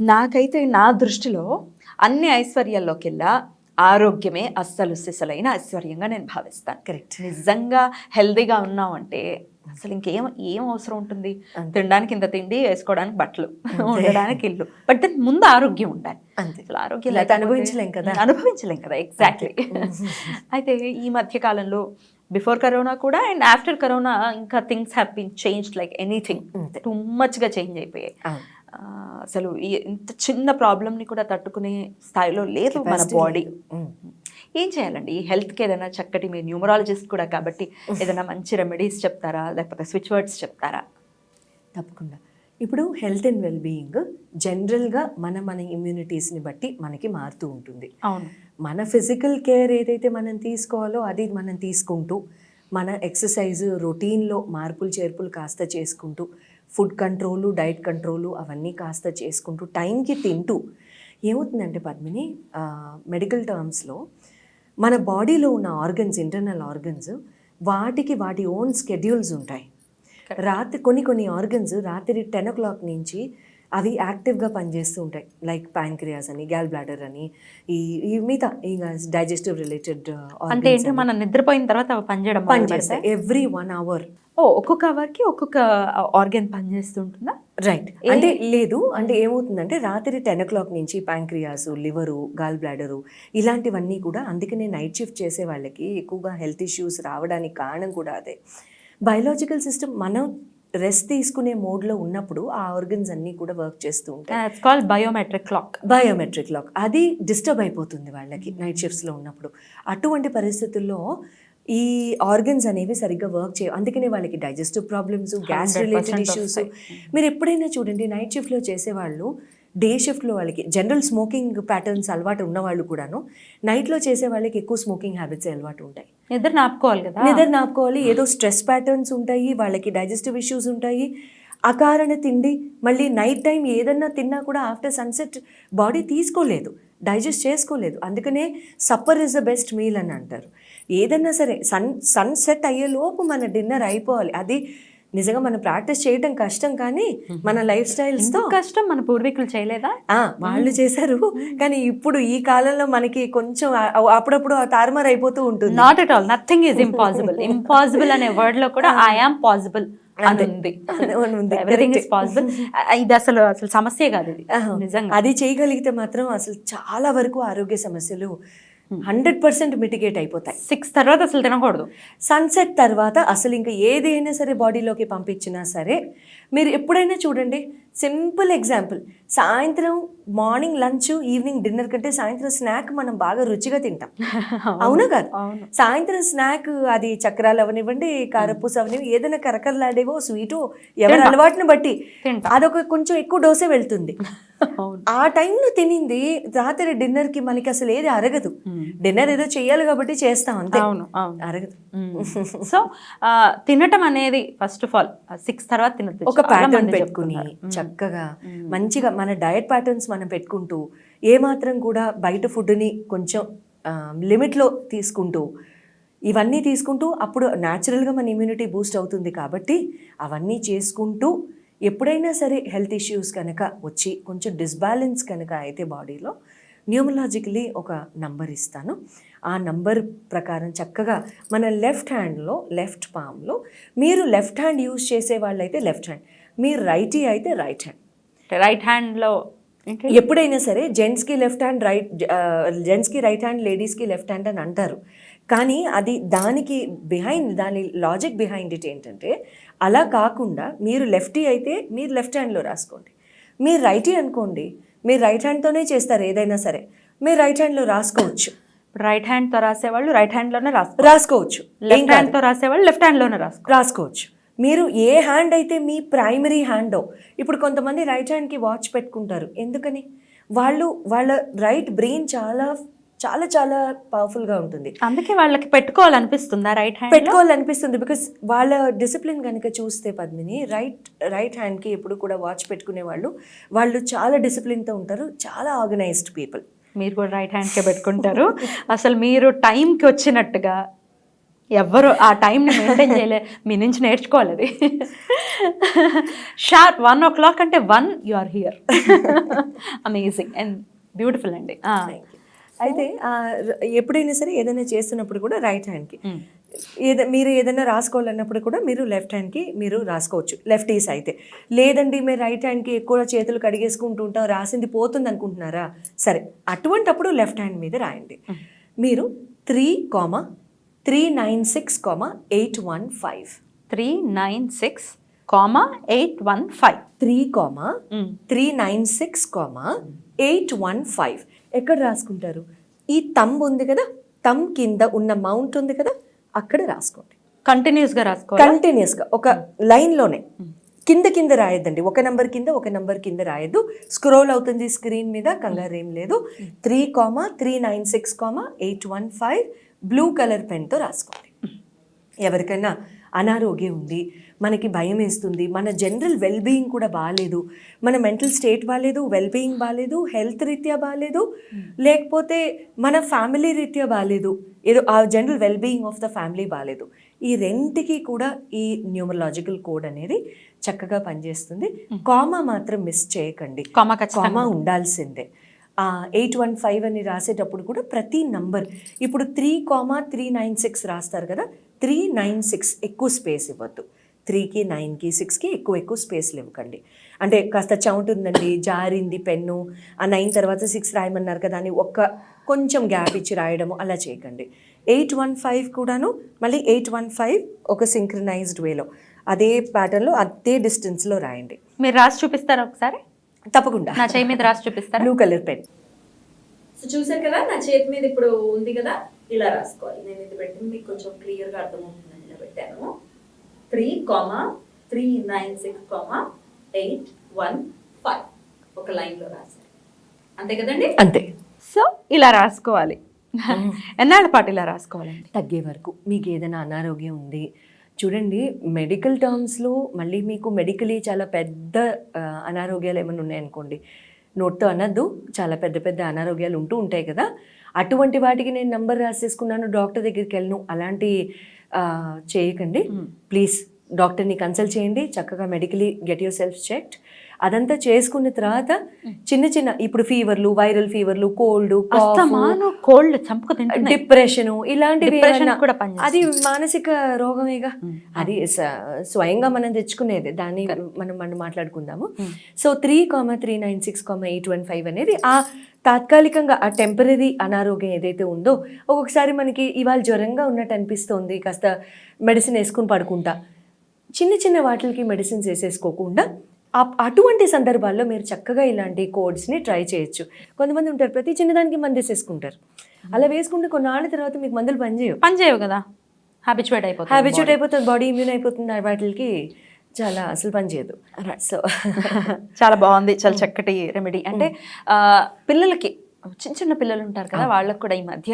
నాకైతే నా దృష్టిలో అన్ని ఐశ్వర్యాల్లోకెల్లా ఆరోగ్యమే అస్సలు సిసలైన ఐశ్వర్యంగా నేను భావిస్తాను. కరెక్ట్ నిజంగా హెల్దీగా ఉన్నామంటే అసలు ఇంకేం ఏం అవసరం ఉంటుంది. తినడానికి ఇంత తిండి వేసుకోవడానికి బట్టలు ఉండడానికి ఇల్లు. బట్ దాని ముందు ఆరోగ్యం ఉండాలి. అంతే. అసలు ఆరోగ్యం అనుభవించలేం కదా. అనుభవించలేం కదా ఎగ్జాక్ట్లీ అయితే ఈ మధ్య కాలంలో బిఫోర్ కరోనా కూడా అండ్ ఆఫ్టర్ కరోనా ఇంకా things have been change like anything. Too మచ్గా change అయిపోయాయి. అసలు ఇంత చిన్న ప్రాబ్లమ్ని కూడా తట్టుకునే స్థాయిలో లేదు మన బాడీ. ఏం చేయాలండి? ఈ హెల్త్కి ఏదైనా చక్కటి మీరు న్యూమరాలజిస్ట్ కూడా కాబట్టి ఏదైనా మంచి రెమెడీస్ చెప్తారా? లేకపోతే స్విచ్ వర్డ్స్ చెప్తారా? తప్పకుండా. ఇప్పుడు హెల్త్ అండ్ వెల్ బీయింగ్ జనరల్గా మన మన ఇమ్యూనిటీస్ని బట్టి మనకి మారుతూ ఉంటుంది. అవును. మన ఫిజికల్ కేర్ ఏదైతే మనం తీసుకోవాలో అది మనం తీసుకుంటూ మన ఎక్సర్సైజ్ రొటీన్లో మార్పులు చేర్పులు కాస్త చేసుకుంటూ ఫుడ్ కంట్రోలు డైట్ కంట్రోలు అవన్నీ కాస్త చేసుకుంటూ టైంకి తింటూ ఏమవుతుందంటే పద్మిని మెడికల్ టర్మ్స్లో మన బాడీలో ఉన్న ఆర్గన్స్ ఇంటర్నల్ ఆర్గన్స్ వాటికి వాటి ఓన్ స్కెడ్యూల్స్ ఉంటాయి. రాత్రి కొన్ని కొన్ని ఆర్గన్స్ రాత్రి టెన్ ఓ క్లాక్ నుంచి అవి యాక్టివ్గా పనిచేస్తూ ఉంటాయి. లైక్ ప్యాంక్రియాస్ అని గ్యాల్ బ్లాడర్ అని ఈ ఈ మిగతా ఇంకా డైజెస్టివ్ రిలేటెడ్ అంటే ఏంటి? మనం నిద్రపోయిన తర్వాత అవి పనిచేయడం పనిచేస్తాయి. Every one hour. ఓ ఒక్కొక్క అవర్కి ఒక్కొక్క ఆర్గన్ పనిచేస్తుంటుందా? రైట్. అంటే లేదు అంటే ఏమవుతుందంటే రాత్రి టెన్ ఓ క్లాక్ నుంచి ప్యాంక్రియాస్ లివరు గాల్ బ్లాడరు ఇలాంటివన్నీ కూడా అందుకనే నైట్ షిఫ్ట్ చేసే వాళ్ళకి ఎక్కువగా హెల్త్ ఇష్యూస్ రావడానికి కారణం కూడా అదే. బయలాజికల్ సిస్టమ్ మనం రెస్ట్ తీసుకునే మోడ్లో ఉన్నప్పుడు ఆ ఆర్గన్స్ అన్నీ కూడా వర్క్ చేస్తూ ఉంటాయి. It's called biometric clock biometric lock. అది డిస్టర్బ్ అయిపోతుంది వాళ్ళకి నైట్ షిఫ్ట్స్లో ఉన్నప్పుడు. అటువంటి పరిస్థితుల్లో ఈ ఆర్గన్స్ అనేవి సరిగ్గా వర్క్ చేయ అందుకనే వాళ్ళకి digestive problems gas 100% related issues. మీరు ఎప్పుడైనా చూడండి నైట్ షిఫ్ట్లో చేసేవాళ్ళు డే షిఫ్ట్లో వాళ్ళకి జనరల్ స్మోకింగ్ ప్యాటర్న్స్ అలవాటు ఉన్న వాళ్ళు కూడాను నైట్లో చేసే వాళ్ళకి ఎక్కువ స్మోకింగ్ హ్యాబిట్స్ అలవాటు ఉంటాయి. నిద్ర నాపుకోవాలి కదా? నిద్ర నాపుకోవాలి ఏదో స్ట్రెస్ ప్యాటర్న్స్ ఉంటాయి వాళ్ళకి డైజెస్టివ్ ఇష్యూస్ ఉంటాయి అకారణ తిండి మళ్ళీ నైట్ టైం ఏదన్నా తిన్నా కూడా ఆఫ్టర్ సన్సెట్ బాడీ తీసుకోలేదు డైజెస్ట్ చేసుకోలేదు. అందుకనే supper is the best meal అని అంటారు. ఏదన్నా సరే సన్ సన్సెట్ అయ్యేలోపు మన డిన్నర్ అయిపోవాలి. అది నిజంగా మనం ప్రాక్టీస్ చేయడం కష్టం కానీ మన లైఫ్ స్టైల్స్తో కష్టం? మన పూర్వీకులు చేయలేదా? వాళ్ళు చేశారు. కానీ ఇప్పుడు ఈ కాలంలో మనకి కొంచెం అప్పుడప్పుడు ఆ తారుమారు అయిపోతూ ఉంటుంది. Not at all nothing is impossible impossible అనే వర్డ్లో కూడా ఐ ఆమ్ పాసిబుల్ ఇది అసలు అసలు సమస్య కాదు ఇది. నిజంగా. అది చేయగలిగితే మాత్రం అసలు చాలా వరకు ఆరోగ్య సమస్యలు హండ్రెడ్ పర్సెంట్ మిటిగేట్ అయిపోతాయి. సిక్స్ తర్వాత అసలు తినకూడదు. సన్సెట్ తర్వాత అసలు ఇంకా ఏదైనా సరే బాడీలోకి పంపించినా సరే మీరు ఎప్పుడైనా చూడండి సింపుల్ ఎగ్జాంపుల్. సాయంత్రం మార్నింగ్ లంచ్ ఈవినింగ్ డిన్నర్ కంటే సాయంత్రం స్నాక్ మనం బాగా రుచిగా తింటాం. అవునా. కాదు? సాయంత్రం స్నాక్ అది చక్రాలు అవనివ్వండి కారపూస అవనివ్వండి ఏదైనా కరకరలాడేవో స్వీటు ఎవరి అలవాటుని బట్టి. అదొక కొంచెం ఎక్కువ డోసే వెళ్తుంది. ఆ టైంలో తినింది రాత్రి డిన్నర్కి మనకి అసలు ఏది అరగదు. డిన్నర్ ఏదో చెయ్యాలి కాబట్టి చేస్తాం అంతే. అవును అరగదు. సో తినటం అనేది ఫస్ట్ ఆఫ్ ఆల్ సిక్స్ తర్వాత తినద్దు. ఒక ప్యాటర్న్ పెట్టుకుని. చక్కగా మంచిగా మన డయట్ ప్యాటర్న్స్ మనం పెట్టుకుంటూ ఏమాత్రం కూడా బయట ఫుడ్ని కొంచెం లిమిట్లో తీసుకుంటూ ఇవన్నీ తీసుకుంటూ అప్పుడు న్యాచురల్గా మన ఇమ్యూనిటీ బూస్ట్ అవుతుంది కాబట్టి అవన్నీ చేసుకుంటూ ఎప్పుడైనా సరే హెల్త్ ఇష్యూస్ కనుక వచ్చి కొంచెం డిస్బ్యాలెన్స్ కనుక అయితే బాడీలో న్యూమలాజికలీ ఒక నంబర్ ఇస్తాను. ఆ నంబర్ ప్రకారం చక్కగా మన లెఫ్ట్ హ్యాండ్లో లెఫ్ట్ పామ్లో మీరు లెఫ్ట్ హ్యాండ్ యూజ్ చేసే వాళ్ళైతే లెఫ్ట్ హ్యాండ్ మీరు రైటీ అయితే రైట్ హ్యాండ్ రైట్ హ్యాండ్లో ఏంటి? ఎప్పుడైనా సరే జెంట్స్కి లెఫ్ట్ హ్యాండ్ రైట్ జెంట్స్కి రైట్ హ్యాండ్ లేడీస్కి లెఫ్ట్ హ్యాండ్ అని అంటారు. కానీ అది దానికి బిహైండ్ దాని లాజిక్ బిహైండ్ ఇట్ ఏంటంటే అలా కాకుండా మీరు లెఫ్టీ అయితే మీరు లెఫ్ట్ హ్యాండ్లో రాసుకోండి. మీరు రైటీ అనుకోండి మీరు రైట్ హ్యాండ్తోనే చేస్తారు ఏదైనా సరే. మీరు రైట్ హ్యాండ్లో రాసుకోవచ్చు. ఇప్పుడు రైట్ హ్యాండ్తో రాసేవాళ్ళు రైట్ హ్యాండ్లోనే రాస్తారు రాసుకోవచ్చు. లెఫ్ట్ కాదు. హ్యాండ్తో రాసేవాళ్ళు లెఫ్ట్ హ్యాండ్లోనే రాస్తారు రాసుకోవచ్చు. మీరు ఏ హ్యాండ్ అయితే మీ ప్రైమరీ హ్యాండో ఇప్పుడు కొంతమంది రైట్ హ్యాండ్కి వాచ్ పెట్టుకుంటారు. ఎందుకని? వాళ్ళు వాళ్ళ రైట్ బ్రెయిన్ చాలా చాలా చాలా పవర్ఫుల్గా ఉంటుంది. అందుకే వాళ్ళకి పెట్టుకోవాలనిపిస్తుందా రైట్ హ్యాండ్ పెట్టుకోవాలనిపిస్తుంది బికాస్ వాళ్ళ డిసిప్లిన్ కనుక చూస్తే పద్మిని రైట్ రైట్ హ్యాండ్కి ఎప్పుడు కూడా వాచ్ పెట్టుకునే వాళ్ళు వాళ్ళు చాలా డిసిప్లిన్తో ఉంటారు చాలా ఆర్గనైజ్డ్ పీపుల్ మీరు కూడా రైట్ హ్యాండ్ కే పెట్టుకుంటారు. అసలు మీరు టైంకి వచ్చినట్టుగా ఎవ్వరు ఆ టైంని మెయింటైన్ చేయలే. మీ నుంచి నేర్చుకోవాలి అది. షార్ప్ వన్ ఓ క్లాక్ అంటే one you are here amazing and beautiful అండి అయితే ఎప్పుడైనా సరే ఏదైనా చేస్తున్నప్పుడు కూడా రైట్ హ్యాండ్కి మ్. ఏద మీరు ఏదైనా రాసుకోవాలన్నప్పుడు కూడా మీరు లెఫ్ట్ హ్యాండ్కి మీరు రాసుకోవచ్చు. లెఫ్ట్ ఈస్ అయితే. లేదండి మీరు రైట్ హ్యాండ్కి ఎక్కువ చేతులు కడిగేసుకుంటూ ఉంటాం రాసింది పోతుంది అనుకుంటున్నారా సరే అటువంటప్పుడు లెఫ్ట్ హ్యాండ్ మీద రాయండి. మీరు three comma three nine six comma eight one five three nine six comma eight one five three comma three nine six comma eight one five ఎక్కడ రాసుకుంటారు? ఈ తంబ్ ఉంది కదా? తమ్ కింద ఉన్న మౌంట్ ఉంది కదా? అక్కడ రాసుకోండి. కంటిన్యూస్గా రాసుకోవాలి? కంటిన్యూస్గా ఒక లైన్లోనే. కింద కింద రాయొద్దండి. ఒక నంబర్ కింద ఒక నంబర్ కింద రాయొద్దు. స్క్రోల్ అవుతుంది స్క్రీన్ మీద కంగారు ఏం లేదు. Three comma three nine six comma eight one five blue colour పెన్తో రాసుకోండి ఎవరికైనా అనారోగ్యం ఉంది మనకి భయం వేస్తుంది మన జనరల్ వెల్ బీయింగ్ కూడా బాగాలేదు మన మెంటల్ స్టేట్ బాగాలేదు వెల్ బీయింగ్ బాగాలేదు హెల్త్ రీత్యా బాగాలేదు లేకపోతే మన ఫ్యామిలీ రీత్యా బాగాలేదు ఏదో ఆ general well being of the family బాగాలేదు. ఈ రెంటికి కూడా ఈ న్యూమరలాజికల్ కోడ్ అనేది చక్కగా పనిచేస్తుంది. కామా మాత్రం మిస్ చేయకండి. కామా ఉండాల్సిందే. ఎయిట్ వన్ ఫైవ్ అని రాసేటప్పుడు కూడా ప్రతి నంబర్ ఇప్పుడు three comma three nine six రాస్తారు కదా త్రీ నైన్ సిక్స్ ఎక్కువ స్పేస్ ఇవ్వద్దు. త్రీకి నైన్కి సిక్స్కి ఎక్కువ ఎక్కువ స్పేస్లు ఇవ్వకండి. అంటే కాస్త చౌంటుందండి జారింది పెన్ను ఆ నైన్ తర్వాత సిక్స్ రాయమన్నారు కదా అని ఒక్క కొంచెం గ్యాప్ ఇచ్చి రాయడము అలా చేయకండి. ఎయిట్ వన్ ఫైవ్ కూడాను మళ్ళీ ఎయిట్ వన్ ఫైవ్ ఒక సింక్రనైజ్డ్ వేలో అదే ప్యాటర్న్లో అదే డిస్టెన్స్లో రాయండి. మీరు రాసి చూపిస్తారా ఒకసారి? తప్పకుండా. నా చేయి మీద రాసి చూపిస్తారా? బ్లూ కలర్ పెన్ సో చూసారు కదా నా చేతి మీద ఇప్పుడు ఉంది కదా ఇలా రాసుకోవాలి. నేను ఇది పెట్టింది మీకు కొంచెం క్లియర్గా అర్థమవుతుందని ఇలా పెట్టాను. Three comma three nine six comma eight one five ఒక లైన్లో రాశారు. అంతే కదండి? అంతే. సో ఇలా రాసుకోవాలి. ఎన్నాళ్ళ పాటు ఇలా రాసుకోవాలండి? తగ్గే వరకు. మీకు ఏదైనా అనారోగ్యం ఉంది చూడండి మెడికల్ టర్మ్స్లో మళ్ళీ మీకు మెడికలీ చాలా పెద్ద అనారోగ్యాలు ఏమైనా ఉన్నాయనుకోండి నోట్తో అనద్దు చాలా పెద్ద పెద్ద అనారోగ్యాలు ఉంటూ ఉంటాయి కదా. అటువంటి వాటికి నేను నంబర్ రాసేసుకున్నాను డాక్టర్ దగ్గరికి వెళ్ళను అలాంటి చేయకండి. ప్లీజ్ డాక్టర్ని కన్సల్ట్ చేయండి చక్కగా medically get yourself checked అదంతా చేసుకున్న తర్వాత చిన్న చిన్న ఇప్పుడు ఫీవర్లు వైరల్ ఫీవర్లు కోల్డ్ కోల్డ్ డిప్రెషన్ ఇలాంటివి. అది మానసిక రోగమేగా. అది స్వయంగా మనం తెచ్చుకునేది. దాన్ని మనం మనం మాట్లాడుకుందాము. So three comma three nine six comma eight one five అనేది ఆ తాత్కాలికంగా ఆ టెంపరీ అనారోగ్యం ఏదైతే ఉందో ఒక్కొక్కసారి మనకి ఇవాళ జ్వరంగా ఉన్నట్టు అనిపిస్తుంది. కాస్త మెడిసిన్ వేసుకుని పడుకుంటా. చిన్న చిన్న వాటికి మెడిసిన్స్ వేసేసుకోకుండా అటువంటి సందర్భాల్లో మీరు చక్కగా ఇలాంటి కోడ్స్ని ట్రై చేయొచ్చు. కొంతమంది ఉంటారు ప్రతి చిన్నదానికి మందు వేసేసుకుంటారు. అలా వేసుకుంటే కొన్నాళ్ళ తర్వాత మీకు మందులు పనిచేయవు. పని చేయవు కదా? హ్యాబిచువేట్ అయిపోతుంది హ్యాబిచ్యూట్ అయిపోతుంది బాడీ ఇమ్యూన్ అయిపోతుంది వాటికి చాలా అసలు పనిచేయదు. సో చాలా బాగుంది చాలా చక్కటి రెమెడీ అంటే ఆ, పిల్లలకి చిన్న చిన్న పిల్లలు ఉంటారు కదా వాళ్ళకి కూడా ఈ మధ్య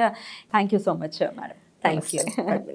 thank you so much madam thank you